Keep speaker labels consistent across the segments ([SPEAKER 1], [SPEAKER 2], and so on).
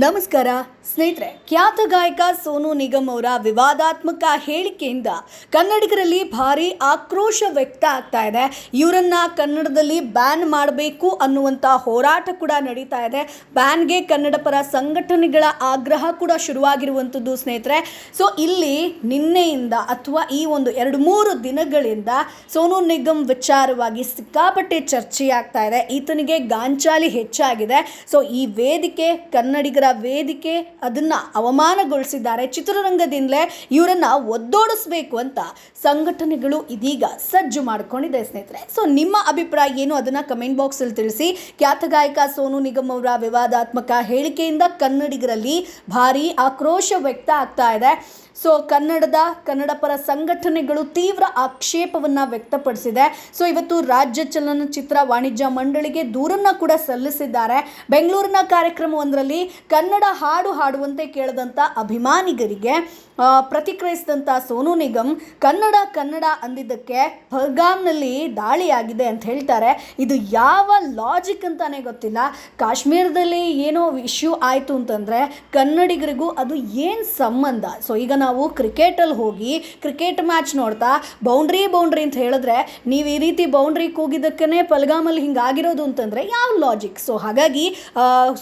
[SPEAKER 1] ನಮಸ್ಕಾರ. ಸ್ನೇಹಿತರೆ, ಖ್ಯಾತ ಗಾಯಕ ಸೋನು ನಿಗಮ್ ಅವರ ವಿವಾದಾತ್ಮಕ ಹೇಳಿಕೆಯಿಂದ ಕನ್ನಡಿಗರಲ್ಲಿ ಭಾರಿ ಆಕ್ರೋಶ ವ್ಯಕ್ತ ಆಗ್ತಾ ಇದೆ. ಇವರನ್ನ ಕನ್ನಡದಲ್ಲಿ ಬ್ಯಾನ್ ಮಾಡಬೇಕು ಅನ್ನುವಂಥ ಹೋರಾಟ ಕೂಡ ನಡೀತಾ ಇದೆ. ಬ್ಯಾನ್ಗೆ ಕನ್ನಡ ಪರ ಸಂಘಟನೆಗಳ ಆಗ್ರಹ ಕೂಡ ಶುರುವಾಗಿರುವಂಥದ್ದು ಸ್ನೇಹಿತರೆ. ಸೊ ಇಲ್ಲಿ ನಿನ್ನೆಯಿಂದ ಅಥವಾ ಈ ಒಂದು ಎರಡು ಮೂರು ದಿನಗಳಿಂದ ಸೋನು ನಿಗಮ್ ವಿಚಾರವಾಗಿ ಸಿಕ್ಕಾಪಟ್ಟೆ ಚರ್ಚೆ ಆಗ್ತಾ ಇದೆ. ಈತನಿಗೆ ಗಾಂಚಾಲಿ ಹೆಚ್ಚಾಗಿದೆ. ಸೊ ಈ ವೇದಿಕೆ ಕನ್ನಡಿಗರ ವೇದಿಕೆ ಅದನ್ನ ಅವಮಾನಗೊಳಿಸಿದ್ದಾರೆ. ಚಿತ್ರರಂಗದಿಂದಲೇ ಇವರನ್ನು ಒದ್ದೋಡಿಸ್ಬೇಕು ಅಂತ ಸಂಘಟನೆಗಳು ಇದೀಗ ಸಜ್ಜು ಮಾಡಿಕೊಂಡಿದೆ ಸ್ನೇಹಿತರೆ. ಸೊ ನಿಮ್ಮ ಅಭಿಪ್ರಾಯ ಏನು? ಅದನ್ನ ಕಮೆಂಟ್ ಬಾಕ್ಸ್ ಅಲ್ಲಿ ತಿಳಿಸಿ. ಖ್ಯಾತ ಗಾಯಕ ಸೋನು ನಿಗಮ್ ಅವರ ವಿವಾದಾತ್ಮಕ ಹೇಳಿಕೆಯಿಂದ ಕನ್ನಡಿಗರಲ್ಲಿ ಭಾರಿ ಆಕ್ರೋಶ ವ್ಯಕ್ತ ಆಗ್ತಾ ಇದೆ. ಸೊ ಕನ್ನಡದ ಕನ್ನಡ ಪರ ಸಂಘಟನೆಗಳು ತೀವ್ರ ಆಕ್ಷೇಪವನ್ನ ವ್ಯಕ್ತಪಡಿಸಿದೆ. ಸೊ ಇವತ್ತು ರಾಜ್ಯ ಚಲನಚಿತ್ರ ವಾಣಿಜ್ಯ ಮಂಡಳಿಗೆ ದೂರನ್ನ ಕೂಡ ಸಲ್ಲಿಸಿದ್ದಾರೆ. ಬೆಂಗಳೂರಿನ ಕಾರ್ಯಕ್ರಮವೊಂದರಲ್ಲಿ ಕನ್ನಡ ಹಾಡು ಹಾಡುವಂತೆ ಕೇಳಿದಂಥ ಅಭಿಮಾನಿಗರಿಗೆ ಪ್ರತಿಕ್ರಿಯಿಸಿದಂಥ ಸೋನು ನಿಗಮ್ ಕನ್ನಡ ಕನ್ನಡ ಅಂದಿದ್ದಕ್ಕೆ ಪರ್ಗಾಮ್ನಲ್ಲಿ ದಾಳಿಯಾಗಿದೆ ಅಂತ ಹೇಳ್ತಾರೆ. ಇದು ಯಾವ ಲಾಜಿಕ್ ಅಂತಾನೆ ಗೊತ್ತಿಲ್ಲ. ಕಾಶ್ಮೀರದಲ್ಲಿ ಏನೋ ಇಶ್ಯೂ ಆಯಿತು ಅಂತಂದರೆ ಕನ್ನಡಿಗರಿಗೂ ಅದು ಏನು ಸಂಬಂಧ? ಸೊ ಈಗ ನಾವು ಕ್ರಿಕೆಟಲ್ಲಿ ಹೋಗಿ ಕ್ರಿಕೆಟ್ ಮ್ಯಾಚ್ ನೋಡ್ತಾ ಬೌಂಡ್ರಿ ಬೌಂಡ್ರಿ ಅಂತ ಹೇಳಿದ್ರೆ ನೀವು ಈ ರೀತಿ ಬೌಂಡ್ರಿ ಕೂಗಿದ್ದಕ್ಕೇ ಪಲ್ಗಾಮಲ್ಲಿ ಹಿಂಗಾಗಿರೋದು ಅಂತಂದರೆ ಯಾವ ಲಾಜಿಕ್ ಸೊ ಹಾಗಾಗಿ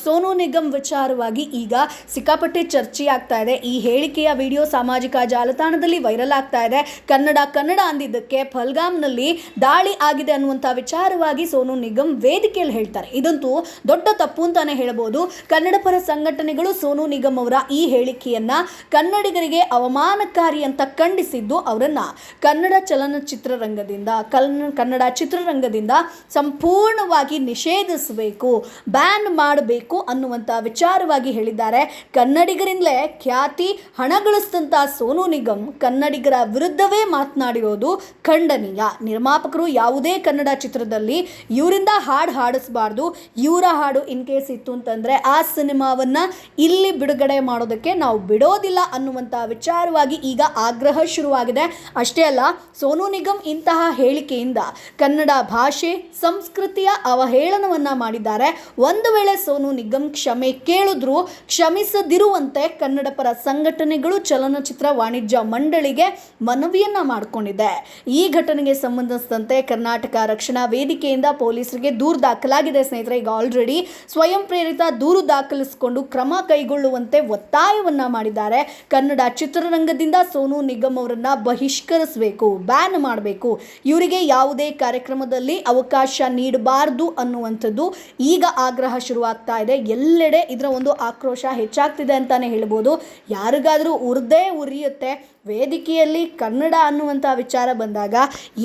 [SPEAKER 1] ಸೋನು ನಿಗಮ್ ವಿಚಾರವಾಗಿ ಈಗ ಸಿಕ್ಕಾಪಟ್ಟೆ ಚರ್ಚೆ ಆಗ್ತಾ ಇದೆ. ಈ ಹೇಳಿಕೆಯ ವಿಡಿಯೋ ಸಾಮಾಜಿಕ ಜಾಲತಾಣದಲ್ಲಿ ವೈರಲ್ ಆಗ್ತಾ ಇದೆ. ಕನ್ನಡ ಕನ್ನಡ ಅಂದಿದ್ದಕ್ಕೆ ಫಲ್ಗಾಮ್ನಲ್ಲಿ ದಾಳಿ ಆಗಿದೆ ಅನ್ನುವಂಥ ವಿಚಾರವಾಗಿ ಸೋನು ನಿಗಮ್ ವೇದಿಕೆಯಲ್ಲಿ ಹೇಳ್ತಾರೆ. ಇದಂತೂ ದೊಡ್ಡ ತಪ್ಪು ಅಂತಾನೆ ಹೇಳ್ಬೋದು. ಕನ್ನಡ ಪರ ಸಂಘಟನೆಗಳು ಸೋನು ನಿಗಮ್ ಅವರ ಈ ಹೇಳಿಕೆಯನ್ನ ಕನ್ನಡಿಗರಿಗೆ ಅವಮಾನಕಾರಿ ಅಂತ ಖಂಡಿಸಿದ್ದು ಅವರನ್ನ. ಕನ್ನಡ ಚಲನಚಿತ್ರರಂಗದಿಂದ ಕನ್ನ ಕನ್ನಡ ಚಿತ್ರರಂಗದಿಂದ ಸಂಪೂರ್ಣವಾಗಿ ನಿಷೇಧಿಸಬೇಕು, ಬ್ಯಾನ್ ಮಾಡಬೇಕು ಅನ್ನುವಂಥ ವಿಚಾರವಾಗಿ ಹೇಳಿದ್ದಾರೆ. ಕನ್ನಡಿಗರಿಂದಲೇ ಖ್ಯಾತಿ ಹಣ ಗಳಿಸಿದಂಥ ಸೋನು ನಿಗಮ್ ಕನ್ನಡಿಗರ ವಿರುದ್ಧವೇ ಮಾತನಾಡಿರೋದು ಖಂಡನೀಯ. ನಿರ್ಮಾಪಕರು ಯಾವುದೇ ಕನ್ನಡ ಚಿತ್ರದಲ್ಲಿ ಇವರಿಂದ ಹಾಡು ಹಾಡಿಸ್ಬಾರ್ದು, ಇವರ ಹಾಡು ಇನ್ ಕೇಸ್ ಇತ್ತು ಅಂತಂದರೆ ಆ ಸಿನಿಮಾವನ್ನು ಇಲ್ಲಿ ಬಿಡುಗಡೆ ಮಾಡೋದಕ್ಕೆ ನಾವು ಬಿಡೋದಿಲ್ಲ ಅನ್ನುವಂಥ ವಿಚಾರವಾಗಿ ಈಗ ಆಗ್ರಹ ಶುರುವಾಗಿದೆ. ಅಷ್ಟೇ ಅಲ್ಲ, ಸೋನು ನಿಗಮ್ ಇಂತಹ ಹೇಳಿಕೆಯಿಂದ ಕನ್ನಡ ಭಾಷೆ, ಸಂಸ್ಕೃತಿಯ ಅವಹೇಳನವನ್ನ ಮಾಡಿದ್ದಾರೆ. ಒಂದು ವೇಳೆ ಸೋನು ನಿಗಮ್ ಕ್ಷಮೆ ಕೇಳಿದ್ರು ಕ್ಷಮಿಸದಿರುವಂತೆ ಕನ್ನಡ ಪರ ಸಂಘಟನೆಗಳು ಚಲನಚಿತ್ರ ವಾಣಿಜ್ಯ ಮಂಡಳಿಗೆ ಮನವಿಯನ್ನ ಮಾಡಿಕೊಂಡಿದೆ. ಈ ಘಟನೆಗೆ ಸಂಬಂಧಿಸಿದಂತೆ ಕರ್ನಾಟಕ ರಕ್ಷಣಾ ವೇದಿಕೆಯಿಂದ ಪೊಲೀಸರಿಗೆ ದೂರು ದಾಖಲಾಗಿದೆ. ಸ್ನೇಹಿತರೆ, ಈಗ ಆಲ್ರೆಡಿ ಸ್ವಯಂ ಪ್ರೇರಿತ ದೂರು ದಾಖಲಿಸಿಕೊಂಡು ಕ್ರಮ ಕೈಗೊಳ್ಳುವಂತೆ ಒತ್ತಾಯವನ್ನ ಮಾಡಿದ್ದಾರೆ. ಕನ್ನಡ ಚಿತ್ರರಂಗದಿಂದ ಸೋನು ನಿಗಮ್ ಅವರನ್ನ ಬಹಿಷ್ಕರಿಸಬೇಕು, ಬ್ಯಾನ್ ಮಾಡಬೇಕು. ಇವರಿಗೆ ಯಾವುದೇ ಕಾರ್ಯಕ್ರಮದಲ್ಲಿ ಅವಕಾಶ ನೀಡಬಾರದು ಅನ್ನುವಂಥದ್ದು ಈಗ ಆಗ್ರಹ ಶುರುವಾಗ್ತಾ ಇದೆ. ಎಲ್ಲೆಡೆ ಇದರ ಒಂದು ಆಕ್ರೋಶ ಹೆಚ್ಚಾಗ್ತಿದೆ ಅಂತಾನೆ ಹೇಳ್ಬೋದು. ಯಾರಿಗಾದರೂ ಉರ್ದೇ ಉರಿಯುತ್ತೆ. ವೇದಿಕೆಯಲ್ಲಿ ಕನ್ನಡ ಅನ್ನುವಂಥ ವಿಚಾರ ಬಂದಾಗ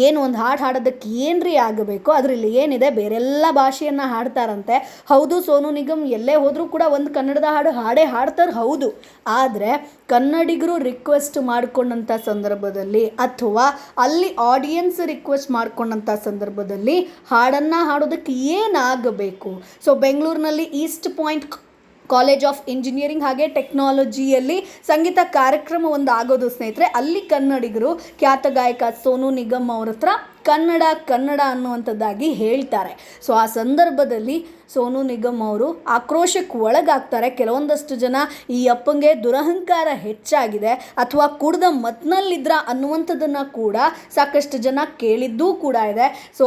[SPEAKER 1] ಏನು ಒಂದು ಹಾಡು ಹಾಡೋದಕ್ಕೆ ಏನ್ರಿ ಆಗಬೇಕು? ಅದರಲ್ಲಿ ಏನಿದೆ? ಬೇರೆಲ್ಲ ಭಾಷೆಯನ್ನು ಹಾಡ್ತಾರಂತೆ. ಹೌದು ಸೋನು ನಿಗಮ್, ಎಲ್ಲೇ ಹೋದರೂ ಕೂಡ ಒಂದು ಕನ್ನಡದ ಹಾಡು ಹಾಡೇ ಹಾಡ್ತಾರೆ ಹೌದು. ಆದರೆ ಕನ್ನಡಿಗರು ರಿಕ್ವೆಸ್ಟ್ ಮಾಡಿಕೊಂಡಂಥ ಸಂದರ್ಭದಲ್ಲಿ ಅಥವಾ ಅಲ್ಲಿ ಆಡಿಯನ್ಸ್ ರಿಕ್ವೆಸ್ಟ್ ಮಾಡಿಕೊಂಡಂಥ ಸಂದರ್ಭದಲ್ಲಿ ಹಾಡನ್ನು ಹಾಡೋದಕ್ಕೆ ಏನಾಗಬೇಕು? ಸೊ ಬೆಂಗಳೂರಿನಲ್ಲಿ East Point College of Engineering ಹಾಗೆ ಟೆಕ್ನಾಲಜಿಯಲ್ಲಿ ಸಂಗೀತ ಕಾರ್ಯಕ್ರಮ ಒಂದು ಆಗೋದು ಸ್ನೇಹಿತರೆ, ಅಲ್ಲಿ ಕನ್ನಡಿಗರು ಖ್ಯಾತ ಗಾಯಕ ಸೋನು ನಿಗಮ್ ಅವ್ರ ಹತ್ರ ಕನ್ನಡ ಕನ್ನಡ ಅನ್ನುವಂಥದ್ದಾಗಿ ಹೇಳ್ತಾರೆ. ಸೊ, ಆ ಸಂದರ್ಭದಲ್ಲಿ ಸೋನು ನಿಗಮ್ ಅವರು ಆಕ್ರೋಶಕ್ಕೆ ಒಳಗಾಗ್ತಾರೆ. ಕೆಲವೊಂದಷ್ಟು ಜನ ಈ ಅಪ್ಪಂಗೆ ದುರಹಂಕಾರ ಹೆಚ್ಚಾಗಿದೆ ಅಥವಾ ಕುಡ್ದ ಮತ್ನಲ್ಲಿದ್ರ ಅನ್ನುವಂಥದ್ದನ್ನು ಕೂಡ ಸಾಕಷ್ಟು ಜನ ಕೇಳಿದ್ದೂ ಕೂಡ ಇದೆ. ಸೊ,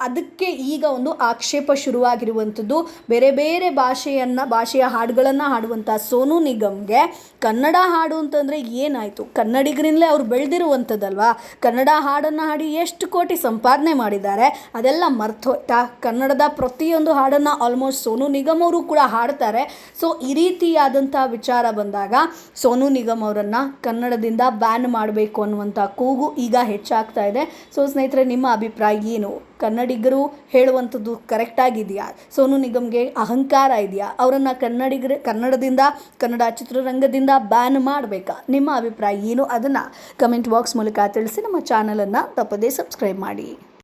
[SPEAKER 1] ಅದಕ್ಕೆ ಈಗ ಒಂದು ಆಕ್ಷೇಪ ಶುರುವಾಗಿರುವಂಥದ್ದು. ಬೇರೆ ಬೇರೆ ಭಾಷೆಯನ್ನು, ಭಾಷೆಯ ಹಾಡುಗಳನ್ನು ಹಾಡುವಂಥ ಸೋನು ನಿಗಮ್ಗೆ ಕನ್ನಡ ಹಾಡು ಅಂತಂದರೆ ಏನಾಯಿತು? ಕನ್ನಡಿಗರಿಂದಲೇ ಅವ್ರು ಬೆಳೆದಿರುವಂಥದ್ದಲ್ವಾ? ಕನ್ನಡ ಹಾಡನ್ನು ಹಾಡಿ ಎಷ್ಟು ಕೋಟಿ ಸಂಪಾದನೆ ಮಾಡಿದ್ದಾರೆ. ಅದೆಲ್ಲ ಮರ್ತೋಯ್ತಾ ಕನ್ನಡದ ಪ್ರತಿಯೊಂದು ಹಾಡನ್ನು ಆಲ್ಮೋಸ್ಟ್ ಸೋನು ನಿಗಮ್ ಅವರು ಕೂಡ ಹಾಡ್ತಾರೆ. ಸೊ ಈ ರೀತಿಯಾದಂಥ ವಿಚಾರ ಬಂದಾಗ ಸೋನು ನಿಗಮ್ ಅವರನ್ನು ಕನ್ನಡದಿಂದ ಬ್ಯಾನ್ ಮಾಡಬೇಕು ಅನ್ನುವಂಥ ಕೂಗು ಈಗ ಹೆಚ್ಚಾಗ್ತಾ ಇದೆ. ಸೊ ಸ್ನೇಹಿತರೆ, ನಿಮ್ಮ ಅಭಿಪ್ರಾಯ ಏನು? ಕನ್ನಡಿಗರು ಹೇಳುವಂಥದ್ದು ಕರೆಕ್ಟಾಗಿದೆಯಾ ಸೋನು ನಿಗಮ್ಗೆ ಅಹಂಕಾರ ಇದೆಯಾ? ಅವರನ್ನು ಕನ್ನಡಿಗರ, ಕನ್ನಡದಿಂದ, ಕನ್ನಡ ಚಿತ್ರರಂಗದಿಂದ ಬ್ಯಾನ್ ಮಾಡಬೇಕಾ? ನಿಮ್ಮ ಅಭಿಪ್ರಾಯ ಏನು? ಅದನ್ನು ಕಮೆಂಟ್ ಬಾಕ್ಸ್ ಮೂಲಕ ತಿಳಿಸಿ ನಮ್ಮ ಚಾನಲನ್ನು ತಪ್ಪದೇ ಸಬ್ಸ್ಕ್ರೈಬ್ ಮಾಡಿ.